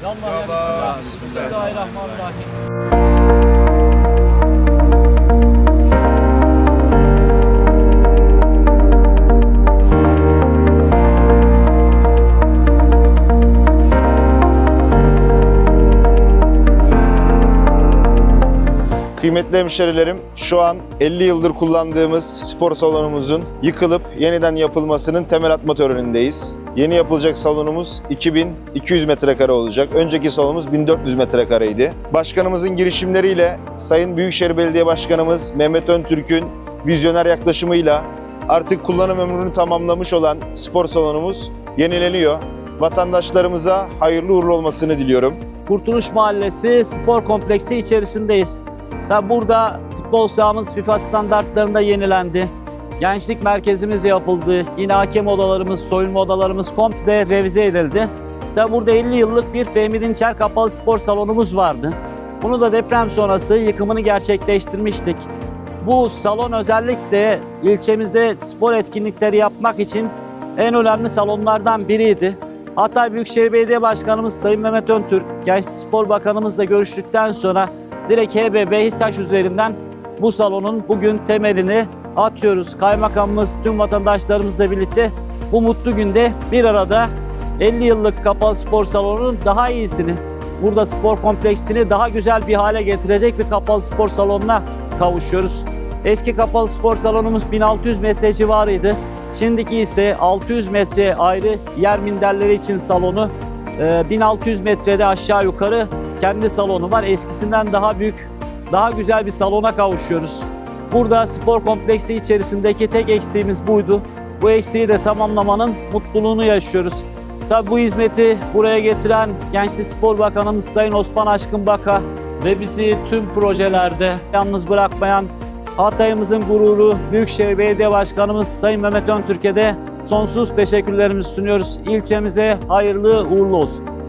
Yallah ya. Bismillahirrahmanirrahim. Kıymetli hemşerilerim, şu an 50 yıldır kullandığımız spor salonumuzun yıkılıp yeniden yapılmasının temel atma törenindeyiz. Yeni yapılacak salonumuz 2200 metrekare olacak. Önceki salonumuz 1400 metrekareydi. Başkanımızın girişimleriyle Sayın Büyükşehir Belediye Başkanımız Mehmet Öntürk'ün vizyoner yaklaşımıyla artık kullanım ömrünü tamamlamış olan spor salonumuz yenileniyor. Vatandaşlarımıza hayırlı uğurlu olmasını diliyorum. Kurtuluş Mahallesi spor kompleksi içerisindeyiz. Ve burada futbol sahamız FIFA standartlarında yenilendi. Gençlik merkezimiz yapıldı. Yine hakem odalarımız, soyunma odalarımız komple revize edildi. Tabi burada 50 yıllık bir Fehmi Dinçer kapalı spor salonumuz vardı. Bunu da deprem sonrası yıkımını gerçekleştirmiştik. Bu salon özellikle ilçemizde spor etkinlikleri yapmak için en önemli salonlardan biriydi. Hatay Büyükşehir Belediye Başkanımız Sayın Mehmet Öntürk, Gençlik Spor Bakanımızla görüştükten sonra direkt HBB Hissaş üzerinden bu salonun bugün temelini atıyoruz. Kaymakamımız, tüm vatandaşlarımızla birlikte bu mutlu günde bir arada 50 yıllık kapalı spor salonunun daha iyisini, burada spor kompleksini daha güzel bir hale getirecek bir kapalı spor salonuna kavuşuyoruz. Eski kapalı spor salonumuz 1600 metre civarıydı. Şimdiki ise 600 metre ayrı yer minderleri için salonu, e, 1600 metrede aşağı yukarı kendi salonu var. Eskisinden daha büyük, daha güzel bir salona kavuşuyoruz. Burada spor kompleksi içerisindeki tek eksiğimiz buydu. Bu eksiği de tamamlamanın mutluluğunu yaşıyoruz. Tabi bu hizmeti buraya getiren Gençlik Spor Bakanımız Sayın Osman Aşkın Baka ve bizi tüm projelerde yalnız bırakmayan Hatay'ımızın gururu Büyükşehir Belediye Başkanımız Sayın Mehmet Öntürk'e de sonsuz teşekkürlerimizi sunuyoruz. İlçemize hayırlı uğurlu olsun.